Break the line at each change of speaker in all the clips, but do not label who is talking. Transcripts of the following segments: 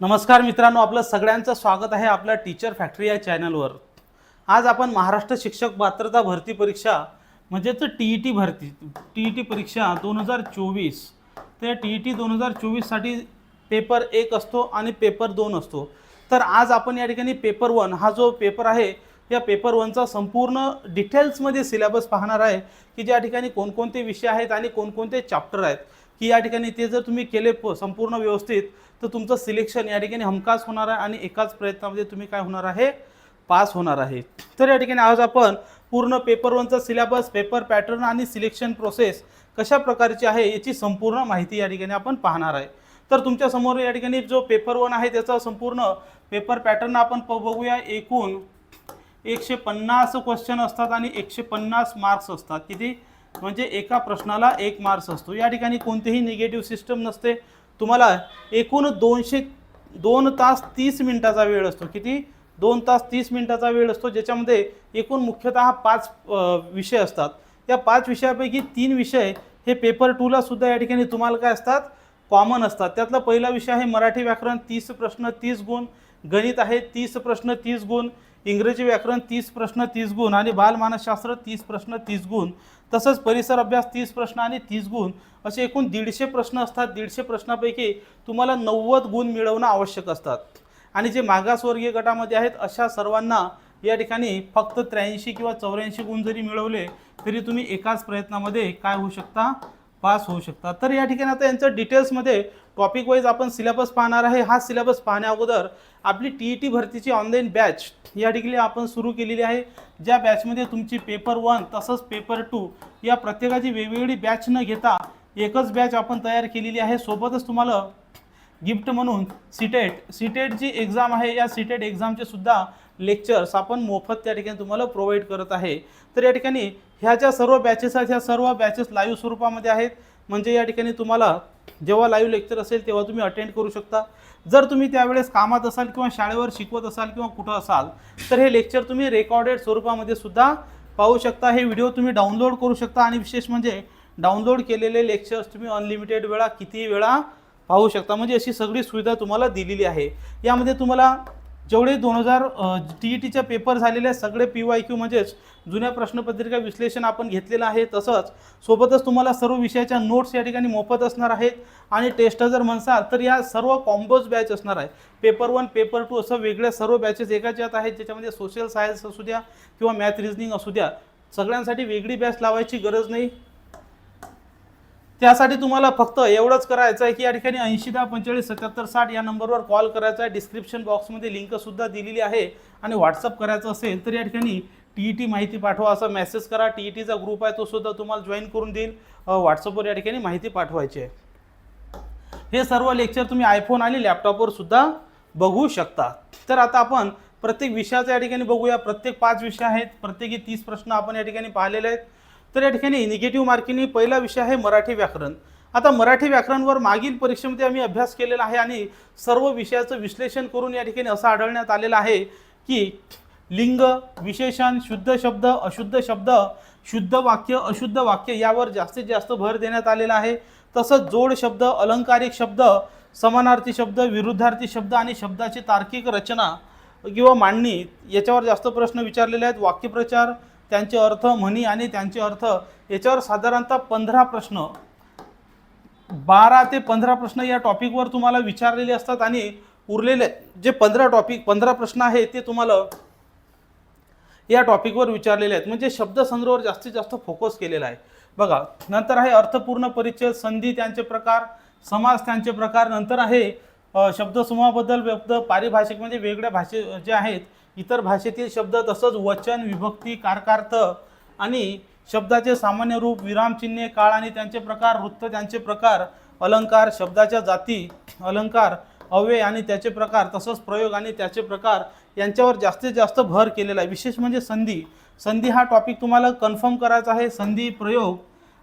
नमस्कार मित्रांनो आपलं सगळ्यांचं स्वागत आहे आपल्या टीचर फॅक्टरी या चॅनलवर आज आपण महाराष्ट्र शिक्षक पात्रता भरती परीक्षा म्हणजेच टी ई टी भरती टी ई टी परीक्षा दोन हजार चोवीस. ते टी ई टी दोन हजार चोवीससाठी पेपर एक असतो आणि पेपर दोन असतो. तर आज आपण या ठिकाणी पेपर वन हा जो पेपर आहे या पेपर वनचा संपूर्ण डिटेल्समध्ये सिलेबस पाहणार आहे की ज्या ठिकाणी कोणकोणते विषय आहेत आणि कोणकोणते चॅप्टर आहेत. की या ठिकाणी ते जर तुम्ही केले प- संपूर्ण व्यवस्थित तर तुमचं सिलेक्शन या ठिकाणी हमखास होणार आहे आणि एकाच प्रयत्नामध्ये तुम्ही काय होणार आहे? पास होणार आहे. तर या ठिकाणी आज आपण पूर्ण पेपर वनचा सिलेबस पेपर पॅटर्न आणि सिलेक्शन प्रोसेस कशा प्रकारची आहे याची संपूर्ण माहिती या ठिकाणी आपण पाहणार आहे. तर तुमच्यासमोर या ठिकाणी जो पेपर वन आहे त्याचा संपूर्ण पेपर पॅटर्न आपण प- बघूया. एकूण एकशे पन्नास क्वेश्चन असतात आणि एकशे पन्नास मार्क्स असतात. किती? म्हणजे एका प्रश्नाला एक मार्क्स असतो. या ठिकाणी कोणतेही निगेटिव्ह सिस्टम नसते. तुम्हाला एकूण दोनशे दोन तास तीस मिनिटाचा वेळ असतो. किती? दोन तास तीस मिनिटाचा वेळ असतो ज्याच्यामध्ये एकूण मुख्यतः पाच विषय असतात. या पाच विषयापैकी तीन विषय हे पेपर टूला सुद्धा या ठिकाणी तुम्हाला काय असतात? कॉमन असतात. त्यातला पहिला विषय आहे मराठी व्याकरण तीस प्रश्न तीस गुण. गणित आहे तीस प्रश्न तीस गुण. इंग्रजी व्याकरण तीस प्रश्न तीस गुण. आणि बालमानसशास्त्र तीस प्रश्न तीस गुण. तसंच परिसर अभ्यास तीस प्रश्न आणि तीस गुण असे एकूण दीडशे प्रश्न असतात. दीडशे प्रश्नापैकी तुम्हाला नव्वद गुण मिळवणं आवश्यक असतात. आणि जे मागासवर्गीय गटामध्ये आहेत अशा सर्वांना या ठिकाणी फक्त त्र्याऐंशी किंवा चौऱ्याऐंशी गुण जरी मिळवले तरी तुम्ही एकाच प्रयत्नामध्ये काय होऊ शकता? पास होऊ शकतात. तर या ठिकाणी आता यांचं डिटेल्समध्ये टॉपिक वाईज आपण सिलेबस पाहणार आहे. हा सिलेबस पाहण्या अगोदर आपली टी ई टी भरतीची ऑनलाईन बॅच या ठिकाणी आपण सुरू केलेली आहे. ज्या बॅचमध्ये तुमची पेपर वन तसंच पेपर टू या प्रत्येकाची वेगवेगळी बॅच न घेता एकच बॅच आपण तयार केलेली आहे. सोबतच तुम्हाला गिफ्ट म्हणून सीटेट सीटेट जी एक्झाम आहे या सीटेट एक्झामचे सुद्धा लेक्चर्स आपण मोफत त्या ठिकाणी तुम्हाला प्रोव्हाइड करत आहे. तर या ठिकाणी ह्या ज्या सर्व बॅचेस आहेत ह्या सर्व बॅचेस लाईव्ह स्वरूपामध्ये आहेत. म्हणजे या ठिकाणी तुम्हाला जेव्हा लाईव्ह लेक्चर असेल तेव्हा तुम्ही अटेंड करू शकता. जर तुम्ही त्यावेळेस कामात असाल किंवा शाळेवर शिकवत असाल किंवा कुठं असाल तर हे लेक्चर तुम्ही रेकॉर्डेड स्वरूपामध्ये सुद्धा पाहू शकता. हे व्हिडिओ तुम्ही डाउनलोड करू शकता आणि विशेष म्हणजे डाउनलोड केलेले लेक्चर्स तुम्ही अनलिमिटेड वेळा किती वेळा पाहू शकता. म्हणजे अशी सगळी सुविधा तुम्हाला दिलेली आहे. यामध्ये तुम्हाला जेवढे दोन हजार टी ई टीच्या पेपर झालेले सगळे पी वाय क्यू म्हणजेच जुन्या प्रश्नपत्रिका विश्लेषण आपण घेतलेलं आहे तसंच सोबतच तुम्हाला सर्व विषयाच्या नोट्स या ठिकाणी मोफत असणार आहेत आणि टेस्ट जर म्हणसाल तर या सर्व कॉम्बोज बॅच असणार आहे. पेपर वन पेपर टू असं वेगळ्या सर्व बॅचेस एकाच यात आहेत ज्याच्यामध्ये सोशल सायन्स असू द्या किंवा मॅथ रिझनिंग असू द्या. सगळ्यांसाठी वेगळी बॅच लावायची गरज नाही. त्यासाठी तुम्हाला फक्त एवढंच करायचं आहे की या ठिकाणी ऐंशी दहा पंचेचाळीस सत्याहत्तर साठ या नंबरवर कॉल करायचा आहे डिस्क्रिप्शन बॉक्समध्ये लिंकसुद्धा दिलेली आहे. आणि व्हॉट्सअप करायचं असेल तर या ठिकाणी टी ई टी माहिती पाठवा असा मेसेज करा. टी ई टीचा ग्रुप आहे तो सुद्धा तुम्हाला जॉईन करून देईल. व्हॉट्सअपवर या ठिकाणी माहिती पाठवायची आहे. हे सर्व लेक्चर तुम्ही आयफोन आणि लॅपटॉपवर सुद्धा बघू शकता. तर आता आपण प्रत्येक विषयाचं या ठिकाणी बघूया. प्रत्येक पाच विषय आहेत. प्रत्येकी तीस प्रश्न आपण या ठिकाणी पाहिलेले आहेत. तर या ठिकाणी निगेटिव्ह मार्किंग पहिला विषय आहे मराठी व्याकरण. आता मराठी व्याकरणवर मागील परीक्षेमध्ये आम्ही अभ्यास केलेला आहे आणि सर्व विषयाचं विश्लेषण करून या ठिकाणी असं आढळण्यात आलेलं आहे की लिंग विशेषण शुद्ध शब्द अशुद्ध शब्द शुद्ध वाक्य अशुद्ध वाक्य यावर जास्तीत जास्त भर देण्यात आलेला आहे. तसंच जोड शब्द अलंकारिक शब्द समानार्थी शब्द विरुद्धार्थी शब्द आणि शब्दाची तार्किक रचना किंवा मांडणी याच्यावर जास्त प्रश्न विचारलेले आहेत. वाक्यप्रचार त्यांचे अर्थ म्हणी आणि त्यांचे अर्थ याच्यावर साधारणतः पंधरा प्रश्न. बारा ते पंधरा प्रश्न या टॉपिकवर तुम्हाला विचारलेले असतात आणि उरलेले जे पंधरा टॉपिक पंधरा प्रश्न आहेत ते तुम्हाला या टॉपिकवर विचारलेले आहेत. म्हणजे शब्दसंग्रहावर जास्तीत जास्त फोकस केलेला आहे. बघा नंतर आहे अर्थपूर्ण परिचय संधी त्यांचे प्रकार समास त्यांचे प्रकार नंतर आहे शब्दसमूहाबद्दल शब्द पारिभाषिक म्हणजे वेगळ्या भाषे जे आहेत इतर भाषेतील शब्द तसंच वचन विभक्ती कारकार्थ आणि शब्दाचे सामान्य रूप विरामचिन्हे काळ आणि त्यांचे प्रकार वृत्त त्यांचे प्रकार अलंकार शब्दाच्या जाती अलंकार अव्यय आणि त्याचे प्रकार तसंच प्रयोग आणि त्याचे प्रकार यांच्यावर जास्तीत जास्त भर केलेला आहे. विशेष म्हणजे संधी. संधी हा टॉपिक तुम्हाला कन्फर्म करायचा आहे. संधी प्रयोग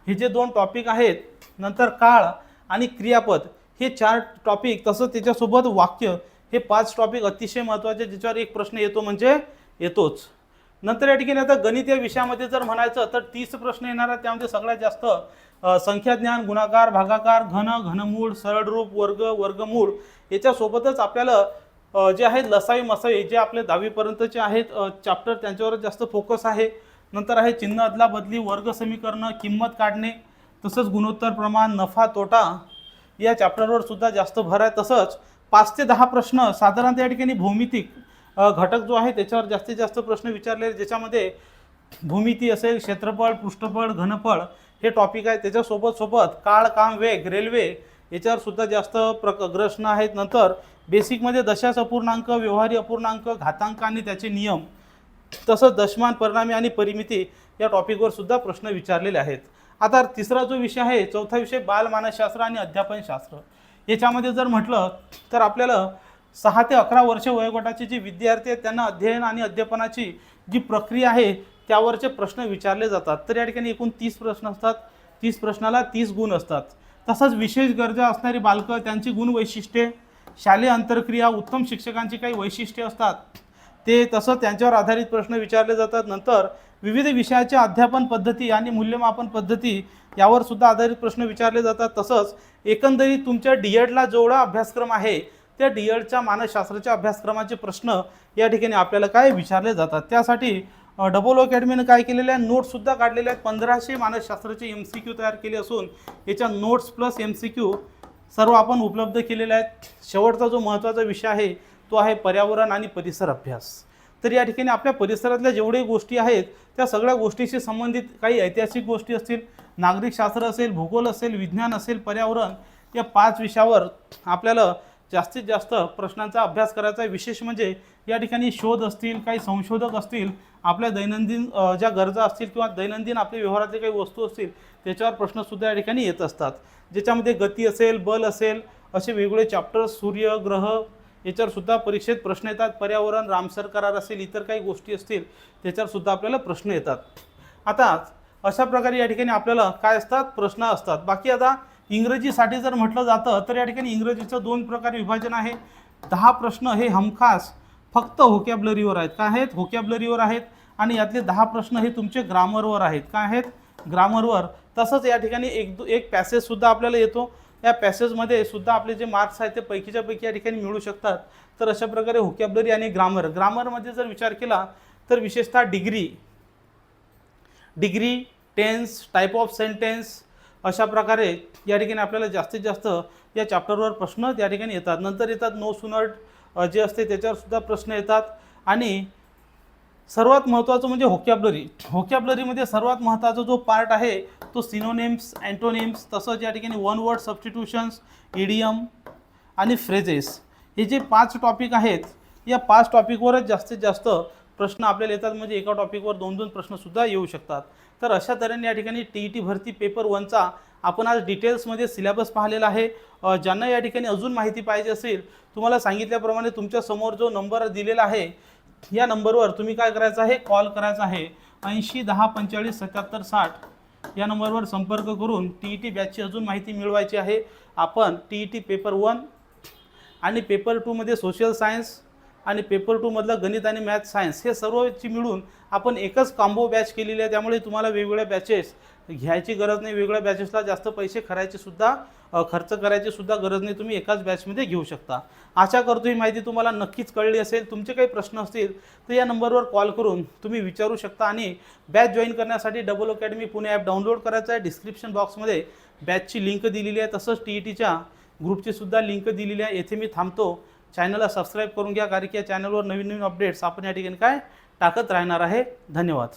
हे जे दोन टॉपिक आहेत नंतर काळ आणि क्रियापद. हे चार टॉपिक तसंच त्याच्यासोबत वाक्य हे पाच टॉपिक अतिशय महत्त्वाचे ज्याच्यावर एक प्रश्न येतो म्हणजे येतोच. नंतर या ठिकाणी आता गणित या विषयामध्ये जर म्हणायचं तर तीस प्रश्न येणार आहेत. त्यामध्ये सगळ्यात जास्त संख्याज्ञान गुणाकार भागाकार घन घनमूळ सरळरूप वर्ग वर्गमूळ याच्यासोबतच आपल्याला जे आहेत लसावी मसावी जे आपले दहावीपर्यंतचे आहेत चॅप्टर त्यांच्यावर जास्त फोकस आहे. नंतर आहे चिन्ह अदला बदली वर्ग समीकरणं किंमत काढणे तसंच गुणोत्तर प्रमाण नफा तोटा या चॅप्टरवर सुद्धा जास्त भर आहे. तसंच पाच ते दहा प्रश्न साधारणतः या ठिकाणी भौमितिक घटक जो आहे त्याच्यावर जास्तीत जास्त प्रश्न विचारले ज्याच्यामध्ये भूमिती असेल क्षेत्रफळ पृष्ठफळ घनफळ हे टॉपिक आहे. त्याच्यासोबत सोबत काळ काम वेग रेल्वे याच्यावर सुद्धा जास्त प्रक प्रश्न आहेत. नंतर बेसिकमध्ये दशास अपूर्णांक व्यवहारी अपूर्णांक घातांक आणि त्याचे नियम तसंच दशमान परिणामी आणि परिमिती या टॉपिकवर सुद्धा प्रश्न विचारलेले आहेत. आता तिसरा जो विषय आहे चौथा विषय बालमानसशास्त्र आणि अध्यापनशास्त्र याच्यामध्ये जर म्हटलं तर आपल्याला सहा ते अकरा वर्ष वयोगटाचे जे विद्यार्थी आहेत त्यांना अध्ययन आणि अध्यापनाची जी प्रक्रिया आहे त्यावरचे प्रश्न विचारले जातात. तर या ठिकाणी एकूण तीस प्रश्न असतात. तीस प्रश्नाला तीस गुण असतात. तसंच विशेष गरजा असणारी बालकं त्यांची गुण वैशिष्ट्ये शालेय अंतरक्रिया उत्तम शिक्षकांची काही वैशिष्ट्ये असतात. ते तसं त्यांच्यावर आधारित प्रश्न विचारले जातात. नंतर विविध विषयाच्या अध्यापन पद्धती आणि मूल्यमापन पद्धती यावर सुद्धा आधारित प्रश्न विचारले जातात. तसंच एकंदरीत तुमच्या डी एडला जेवढा अभ्यासक्रम आहे त्या डी एडच्या मानसशास्त्राच्या अभ्यासक्रमाचे प्रश्न या ठिकाणी आपल्याला काय विचारले जातात? त्यासाठी डबल अकॅडमीनं काय केलेलं आहे नोट्ससुद्धा काढलेल्या आहेत. पंधराशे मानसशास्त्राचे एम सी क्यू तयार केले असून याच्या notes plus M C Q सर्व आपण उपलब्ध केलेले आहेत. शेवटचा जो महत्त्वाचा विषय आहे तो आहे पर्यावरण आणि परिसर अभ्यास. तर या ठिकाणी आपल्या परिसरातल्या जेवढे गोष्टी आहेत त्या सगळ्या गोष्टीशी संबंधित काही ऐतिहासिक गोष्टी असतील नागरिकशास्त्र असेल भूगोल असेल विज्ञान असेल पर्यावरण या पाच विषयावर आपल्याला जास्तीत जास्त प्रश्नांचा अभ्यास करायचा आहे. विशेष म्हणजे या ठिकाणी शोध असतील काही संशोधक असतील आपल्या दैनंदिन ज्या गरजा असतील किंवा दैनंदिन आपल्या व्यवहारातले काही वस्तू असतील त्याच्यावर प्रश्नसुद्धा या ठिकाणी येत असतात. ज्याच्यामध्ये गती असेल बल असेल असे वेगवेगळे चॅप्टर्स सूर्य ग्रह याच्यावरसुद्धा परीक्षेत प्रश्न येतात पर्यावरण रामसर करार असेल इतर काही गोष्टी असतील त्याच्यावर सुद्धा आपल्याला प्रश्न येतात. आता अशा प्रकारे या ठिकाणी आपल्याला काय असतात? प्रश्न असतात. बाकी आता इंग्रजीसाठी जर म्हटलं जातं तर या ठिकाणी इंग्रजीचं दोन प्रकारे विभाजन आहे. दहा प्रश्न हे हमखास फक्त होकॅबलरीवर आहेत. काय आहेत? होकॅबलरीवर आहेत. आणि यातले दहा प्रश्न हे तुमचे ग्रामरवर आहेत. काय आहेत? ग्रामरवर तसंच या ठिकाणी एक दो एक पॅसेजसुद्धा आपल्याला येतो. या पॅसेजमध्ये सुद्धा आपले जे मार्क्स आहेत ते पैकीच्या पैकी या ठिकाणी मिळू शकतात. तर अशा प्रकारे होकॅबलरी आणि ग्रामर ग्रामरमध्ये जर विचार केला तर विशेषतः degree degree tense type of sentence अशा प्रकारे या ठिकाणी आपल्याला जास्तीत जास्त या चॅप्टरवर प्रश्न त्या ठिकाणी येतात. नंतर येतात नो सुनट जे असते त्याच्यावर सुद्धा प्रश्न येतात. आणि सर्वात महत्त्वाचं म्हणजे होकॅबलरी होकॅबलरीमध्ये सर्वात महत्त्वाचा जो पार्ट आहे तो सिनोनेम्स अँटोनेम्स तसंच या ठिकाणी वन वर्ड सबस्टिट्यूशन्स इडियम आणि फ्रेजेस हे जे पाच टॉपिक आहेत या पाच टॉपिकवरच जास्तीत जास्त प्रश्न आपल्याला येतात. म्हणजे एका टॉपिकवर दोन दोन प्रश्नसुद्धा येऊ शकतात. तर अशा तऱ्हेने या ठिकाणी टी ई टी भरती पेपर वनचा आपण आज डिटेल्समध्ये सिलेबस पाहिलेला आहे. ज्यांना या ठिकाणी अजून माहिती पाहिजे असेल तुम्हाला सांगितल्याप्रमाणे तुमच्यासमोर जो नंबर दिलेला आहे या नंबरवर तुम्ही काय करायचं आहे? कॉल करायचा आहे. ऐंशी दहा पंचेचाळीस सत्याहत्तर साठ या नंबरवर संपर्क करून टी ई टी बॅचची अजून माहिती मिळवायची आहे. आपण T E T paper one आणि पेपर टूमध्ये सोशल सायन्स आणि पेपर टूमधलं गणित आणि मॅथ सायन्स हे सर्वची मिळून आपण एकच कॉम्बो बॅच केलेली आहे. त्यामुळे तुम्हाला वेगवेगळ्या बॅचेस घ्यायची गरज नाही. वेगवेगळ्या बॅचेसला जास्त पैसे खरायचे सुद्धा खर्च करायची सुद्धा गरज नाही. तुम्ही एकाच बॅचमध्ये घेऊ शकता. आशा करतो ही माहिती तुम्हाला नक्कीच कळली असेल. तुमचे काही प्रश्न असतील तर या नंबरवर कॉल करून तुम्ही विचारू शकता आणि बॅच जॉईन करण्यासाठी double academy Pune app download करायचं आहे. डिस्क्रिप्शन बॉक्समध्ये बॅचची लिंक दिलेली आहे. तसंच टी ई टीच्या ग्रुपची सुद्धा लिंक दिलेली आहे. येथे मी थांबतो. चॅनलला सबस्क्राईब करून घ्या कारण की या चॅनलवर नवीन नवीन अपडेट्स आपण या ठिकाणी काय टाकत राहणार आहे. धन्यवाद.